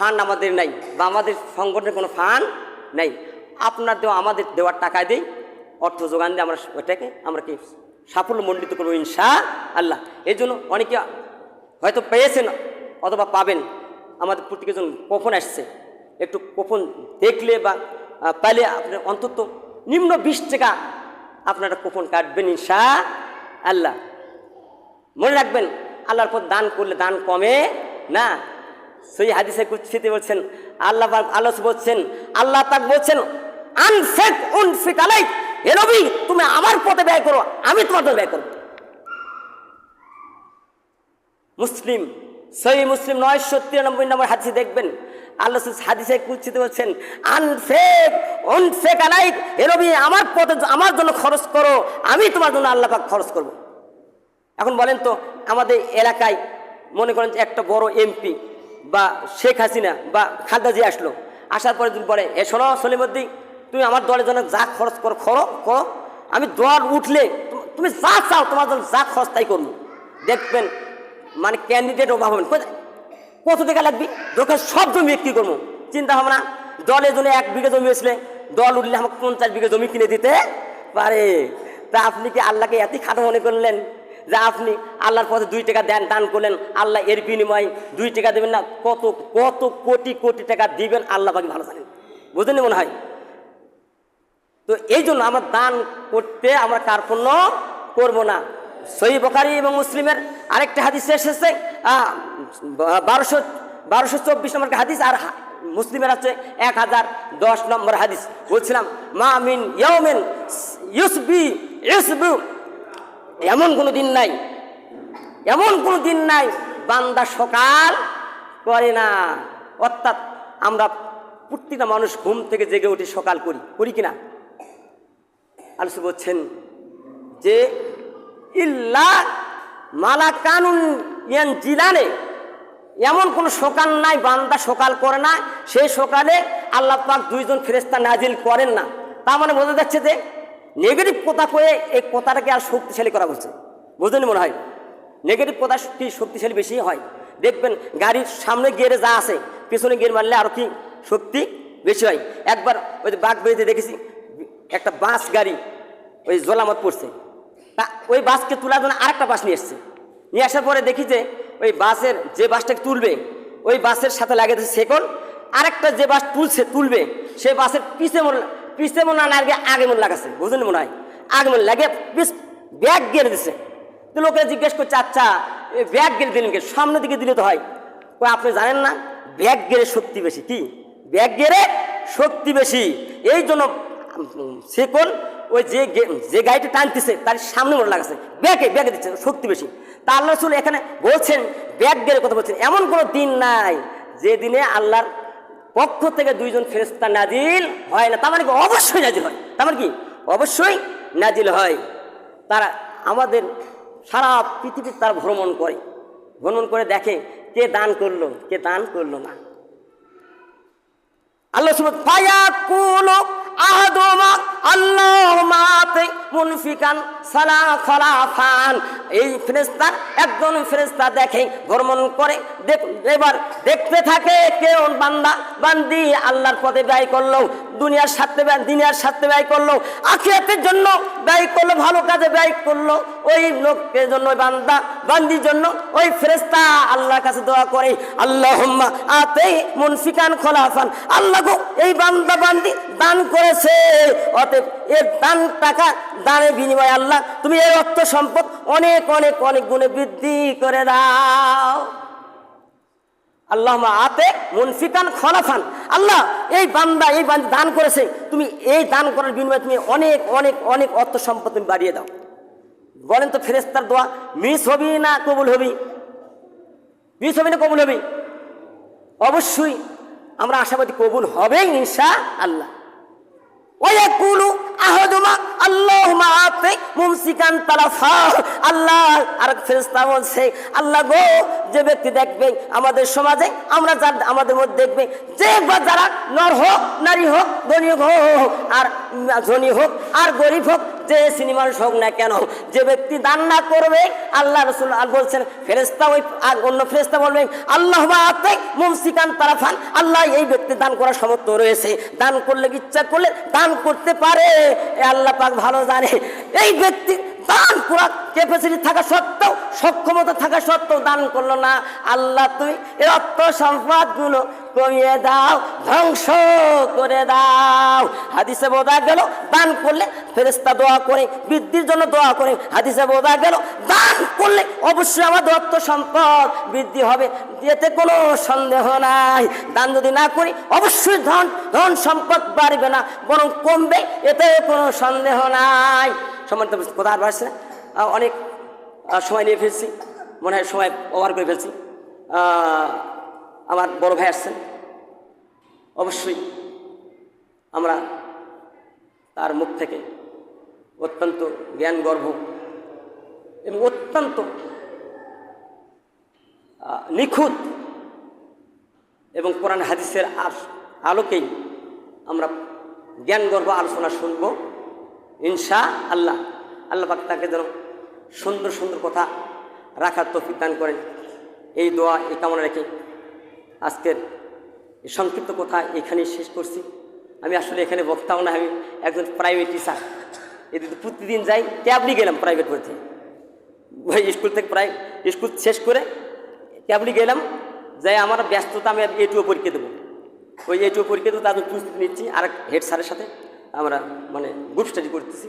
Fund আমাদের নাই বা আমাদের সংগঠনের কোনো ফান্ড নেই। আপনার দেওয়া, আমাদের দেওয়ার টাকা দিই, অর্থ যোগান দিয়ে আমরা ওইটাকে আমরা কি সাফল্য মণ্ডিত করব ইনশা আল্লাহ এই জন্য অনেকে হয়তো পেয়েছেন অথবা পাবেন। আমাদের প্রত্যেকজন কখন আসছে। একটু কখন দেখলে বা পাইলে আপনার অন্তত নিম্ন বিশ টাকা আপনারা কোপন কাটবেন ইনশা আল্লাহ মনে রাখবেন, আল্লাহর পর দান করলে দান কমে না। সেই হাদিসে কুচ্ছিতে বলছেন, আল্লাহ পাক আল্লাহ বলছেন, আল্লাহ তাক বলছেন, আনফেক, উনফিক আলাই হে নবী, তুমি আমার পথে ব্যয় করো, আমি তোমার জন্য ব্যয় করব। মুসলিম, সহি মুসলিম নয়শো তিরানব্বই নম্বর হাদিসে দেখবেন, আল্লাহ হাদিসে কুচ্ছিতে বলছেন, আনফেক অনফেক আলাইক। হে নবী, আমার পথে আমার জন্য খরচ করো, আমি তোমার জন্য আল্লাহ পাক খরচ করব। এখন বলেন তো, আমাদের এলাকায় মনে করেন যে একটা বড় এমপি বা শেখ হাসিনা বা খালেদা জিয়া আসলো। আসার পরে দিন পরে এ শোনো সলিমদ্দি তুমি আমার দলের জন্য যা খরচ করো খরো করো। আমি দল উঠলে তুমি যা চাও, তোমার জন্য যা খরচ তাই করব। দেখবেন মানে ক্যান্ডিডেট অভাব হবে না। কোথায়- কত টাকা লাগবে? দোকান সব জমি বিক্রি করব। চিন্তা ভাবনা দলের জন্য এক বিঘা জমি আসলে দল উঠলে আমাকে পঞ্চাশ বিঘা জমি কিনে দিতে পারে। তা আপনি কি আল্লাহকে এতই খাটো মনে করলেন? যে আপনি আল্লাহর পথে দুই টাকা দেন, দান করলেন, আল্লাহ এর বিনিময়ে দুই টাকা দেবেন না, কত কত কোটি কোটি টাকা দিবেন, আল্লাহ বাকি ভালো জানেন। বুঝলেন মনে হয়? তো এই জন্য আমরা দান করতে আমরা কার্পণ্য করব না। সহি বখারি এবং মুসলিমের আরেকটা হাদিস এসেছে বারোশো বারোশো চব্বিশ নম্বর হাদিস আর মুসলিমের আছে এক হাজার দশ নম্বর হাদিস। বলছিলাম, মা মিন ইয়মেন ইউসবি, ইউসবু এমন কোনো দিন নাই, এমন কোনো দিন নাই, বান্দা সকাল করে না। অর্থাৎ আমরা প্রতিটা মানুষ ঘুম থেকে জেগে উঠে সকাল করি করি কিনা? আলোচনা বলছেন যে, ইল্লা মালা কানুন ইয়ান জিলানে এমন কোন সকাল নাই, বান্দা সকাল করে না সেই সকালে আল্লাহ পাক দুইজন ফেরেস্তা নাজিল করেন না। তার মানে বোঝা যাচ্ছে যে নেগেটিভ কথা কয়ে এই কথাটাকে আর শক্তিশালী করা হচ্ছে বুঝলেন মনে হয়? নেগেটিভ কথা কি শক্তিশালী বেশি হয়? দেখবেন গাড়ির সামনে গিয়ে যা আছে, পিছনে গিয়ে মারলে আরও কি শক্তি বেশি হয়? একবার ওই বাঘ বেরিতে দেখেছি, একটা বাস গাড়ি ওই জোলামত পড়ছে। তা ওই বাসকে তোলার জন্য আরেকটা বাস নিয়ে এসছে। নিয়ে আসার পরে দেখি যে ওই বাসের যে বাসটাকে তুলবে, ওই বাসের সাথে লাগিয়েছে সেকন্ড আরেকটা যে বাস তুলছে, তুলবে, সে বাসের পিছে পিছে মনে না, আগে আগে মনে লাগাচ্ছে বুঝলেন মনে হয়? আগে মনে লাগে পিস ব্যাগ গেড়ে দিছে। তো লোকে জিজ্ঞেস করছে আচ্ছা ব্যাগ গেড়ে দিলেন কে সামনের দিকে দিলে তো হয়। ও আপনি জানেন না, ব্যাগ গেড়ে শক্তি বেশি। কি? ব্যাগ গেড়ে শক্তি বেশি। এই জন্য সেকল ওই যে যে গাড়িটা টানতেছে, তার সামনে মনে লাগাচ্ছে ব্যাগে ব্যাগে দিচ্ছে, শক্তি বেশি। তা আল্লাহ রসুল এখানে বলছেন, ব্যাগ গেলে কথা বলছেন, এমন কোনো দিন নাই যে দিনে আল্লাহর পক্ষ থেকে দুইজন ফেরেস্তা নাজিল হয় না, তার মানে কি? অবশ্যই নাজিল হয়। তার মানে কি? অবশ্যই নাজিল হয়। তারা আমাদের সারা পৃথিবীর তারা ভ্রমণ করে। ভ্রমণ করে দেখে কে দান করল, কে দান করল না। আল্লাহ সুবহান ফায়াকুলু মুনফিকান এই দেখে ভ্রমণ করে এবার দেখতে থাকে কেউ বান্দা, বান্দি ব্যয় করল দুনিয়ার স্বার্থে ব্যয় ব্যয় করল আখিরাতের জন্য ব্যয় করল ভালো কাজে ব্যয় করল ওই লোকের জন্য বান্দা, বান্দির জন্য, ওই ফেরেশতা আল্লাহর কাছে দোয়া করে, আল্লাহুম্মা আতে মুনফিকান খলাফান। আল্লাহ গো, এই বান্দা, বান্দি দান করেছে। অতএব এর দান, টাকা, দানের বিনিময়ে আল্লাহ তুমি এর অর্থ সম্পদ অনেক অনেক অনেক গুণে বৃদ্ধি করে দাও। আল্লাহ আতে মুনফিকান খলাফান। আল্লাহ, এই বান্দা, এই বান্দি দান করেছে। তুমি এই দান করার বিনিময়ে তুমি অনেক অনেক অনেক অর্থ সম্পদ তুমি বাড়িয়ে দাও। বলেন তো ফেরেস্তার দোয়া, মিস হবি না কবুল হবি? মিস হবি না কবুল হবি? অবশ্যই আমরা আশাবাদী কবুল হবেই ইনশা আল্লাহ আল্লাহ আর ফেরেশতা বলছে, আল্লাহ গো, যে ব্যক্তি দেখবে আমাদের সমাজে, আমরা যার, আমাদের মধ্যে দেখবে, যে বা যারা নর হোক, নারী হোক, ধনী হোক, আর ধনী হোক, আর গরিব হোক যে সিনেমার হোক না কেন? যে ব্যক্তি দান না করবে, আল্লাহ রসুল বলছেন ফেরেস্তা ওই অন্য ফেরেস্তা বলবেন, আল্লাহ মুমসিকান তারাফান। আল্লাহ এই ব্যক্তি দান করার সমর্থ রয়েছে। দান করলে ইচ্ছা করলে দান করতে পারে। আল্লাহ পাক ভালো জানে। এই ব্যক্তি দান করা ক্যাপাসিটি থাকা সত্ত্বেও, সক্ষমতা থাকা সত্ত্বেও দান করল না। আল্লাহ, তুমি এর অর্থ সম্পদগুলো কমিয়ে দাও, ধ্বংস করে দাও। হাদিসে বোঝা গেল, দান করলে ফেরেস্তা দোয়া করে, বৃদ্ধির জন্য দোয়া করে। হাদিসে বোঝা গেল, দান করলে অবশ্যই আমাদের অর্থ সম্পদ বৃদ্ধি হবে। এতে কোনো সন্দেহ নাই। দান যদি না করি, অবশ্যই ধন ধন সম্পদ বাড়বে না, বরং কমবে, এতে কোনো সন্দেহ নাই। সম্মানিত কোথায় পারছে অনেক সময় নিয়ে ফেলছি। মনে হয় সময় ওভার করে ফেলছি। আমার বড় ভাই আসছেন। অবশ্যই আমরা তার মুখ থেকে অত্যন্ত জ্ঞান গর্ভ এবং অত্যন্ত নিখুঁত এবং কোরআন হাদিসের আলোকেই আমরা জ্ঞান গর্ভ আলোচনা শুনব। ইনশা আল্লাহ আল্লাহ পাক তাকে যেন সুন্দর সুন্দর কথা রাখার তৌফিক দান করেন। এই দোয়া, এই কামনা রেখে আজকের সংক্ষিপ্ত কথা এখানেই শেষ করছি। আমি আসলে এখানে বক্তাও না, আমি একজন প্রাইভেট টিচার এদিকে প্রতিদিন যাই ক্যাবলি গেলাম প্রাইভেট পড়তে। স্কুল থেকে প্রায় স্কুল শেষ করে ক্যাবলি গেলাম, যাই আমার ব্যস্ততা আমি এটুও পরীক্ষা দেবো। ওই এটুও পরীক্ষা দেবো তাদের প্রস্তুতি নিচ্ছি, আর হেড স্যারের সাথে। আমরা মানে গ্রুপ স্টাডি করতেছি।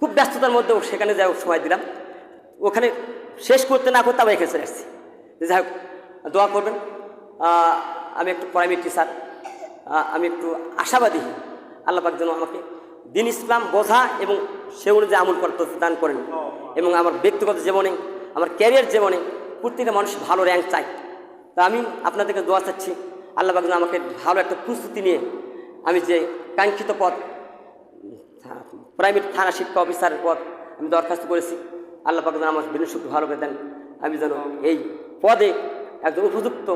খুব ব্যস্ততার মধ্যেও সেখানে যাই সময় দিলাম। ওখানে শেষ করতে না করতে আবার এখানে চলে আসছি। যাই হোক, দোয়া করবেন। আমি একটু প্রাইভেট টিচার আমি একটু আশাবাদী। আল্লাহ পাক যেন আমাকে দিন ইসলাম বোঝা এবং সে অনুযায়ী আমল করতে দান করেন। এবং আমার ব্যক্তিগত জীবনে, আমার ক্যারিয়ার জীবনে প্রত্যেকটা মানুষ ভালো র্যাঙ্ক চাই তা আমি আপনাদেরকে দোয়া চাচ্ছি। আল্লাহ পাক যেন আমাকে ভালো একটা প্রস্তুতি নিয়ে আমি যে কাঙ্ক্ষিত পদ প্রাইভেট থানা শিক্ষা অফিসারের পদ আমি দরখাস্ত করেছি। আল্লাহ পাক যেন আমার বিনশক্তি ভালো করে দেন। আমি যেন এই পদে একজন উপযুক্ত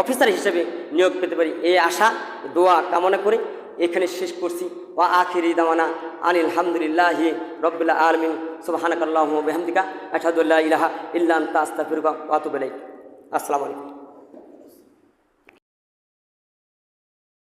অফিসার হিসেবে নিয়োগ পেতে পারি। এই আশা, দোয়া কামনা করে এখানে শেষ করছি। ওয়া আখিরি দামানা আনিল হামদুলিল্লাহি রব্বিল আলমিন। বিহামদিকা। আশহাদু আল্লা ইলাহা ইল্লা আনতা, আস্তাগফিরুকা ওয়া আতুবু ইলাইক। আসসালামু আলাইকুম।